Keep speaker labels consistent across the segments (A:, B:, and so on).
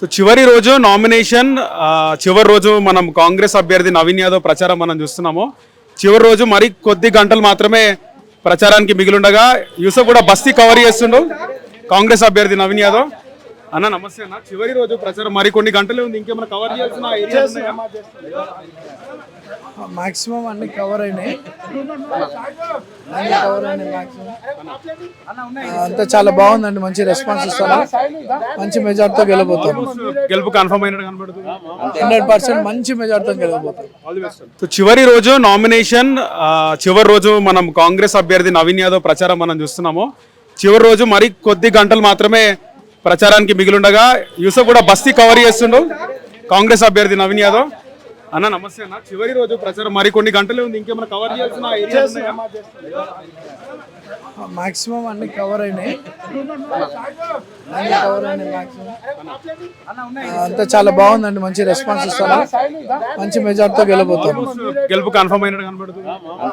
A: So చివరి రోజు nomination చివరి రోజు మనం కాంగ్రెస్ అభ్యర్థి నవీన్ యాదవ్ ప్రచారం మనం చూస్తున్నాము. చివరి రోజు మరి కొద్ది గంటలు మాత్రమే ప్రచారానికి మిగిలిండగా యూసఫ్ కూడా బస్తీ కవర్ చేస్తుండు కాంగ్రెస్ అభ్యర్థి నవీన్ యాదవ్. అన్న నమస్తే అన్న. చివరి రోజు ప్రచారం. మరి కొన్ని గంటలే ఉంది. ఇంకేమైనా కవర్ చేయాల్సిన?
B: మాక్సిమం అన్ని కవర్ అయినాయి. అన్ని కవర్ అయినాయి మాక్సిమం. అంతా చాలా బాగుందండి. మంచి రెస్పాన్స్ ఇస్తారు? మంచి మెజార్టీతో గెలబోతాం
A: గెలుపు కన్ఫర్మ్ అయినట్టు కనబడుతుంది.
B: హండ్రెడ్ పర్సెంట్ మంచి మెజార్టీతో గెలబోతాం
A: సో చివరి రోజు నామినేషన్ చివరి రోజు మనం కాంగ్రెస్ అభ్యర్థి నవీన్ యాదవ్ ప్రచారం మనం చూస్తున్నాము. చివరి రోజు మరి కొద్ది గంటలు మాత్రమే ప్రచారానికి మిగిలిండగా యూసఫ్ కూడా బస్తీ కవర్ చేస్తుండు. కాంగ్రెస్ అభ్యర్థి నవీన్ యాదవ్. అన్న నమస్తే అన్న. చివరి రోజు ప్రచారం. మరి కొన్ని గంటలే ఉంది. ఇంకేమైనా కవర్ చేయాల్సిన?
B: మాక్సిమం అన్ని కవర్ అయినాయి. అన్ని కవర్ అయినాయి మాక్సిమం. అంతా చాలా బాగుందండి. మంచి రెస్పాన్స్ ఇస్తారు? మంచి మెజార్టీతో గెలబోతాం
A: గెలుపు కన్ఫర్మ్ అయినట్టు కనబడుతుంది.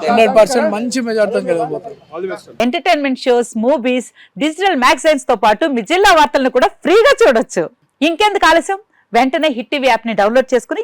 B: హండ్రెడ్ పర్సెంట్ మంచి మెజార్టీతో గెలబోతాం
C: ఎంటర్టైన్మెంట్ షోస్ మూవీస్ డిజిటల్ మ్యాగజైన్స్తో పాటు మీ జిల్లా వార్తలను కూడా ఫ్రీగా చూడొచ్చు. ఇంకెందుకు ఆలస్యం? వెంటనే హిట్ టీవీ యాప్ని డౌన్లోడ్ చేసుకుని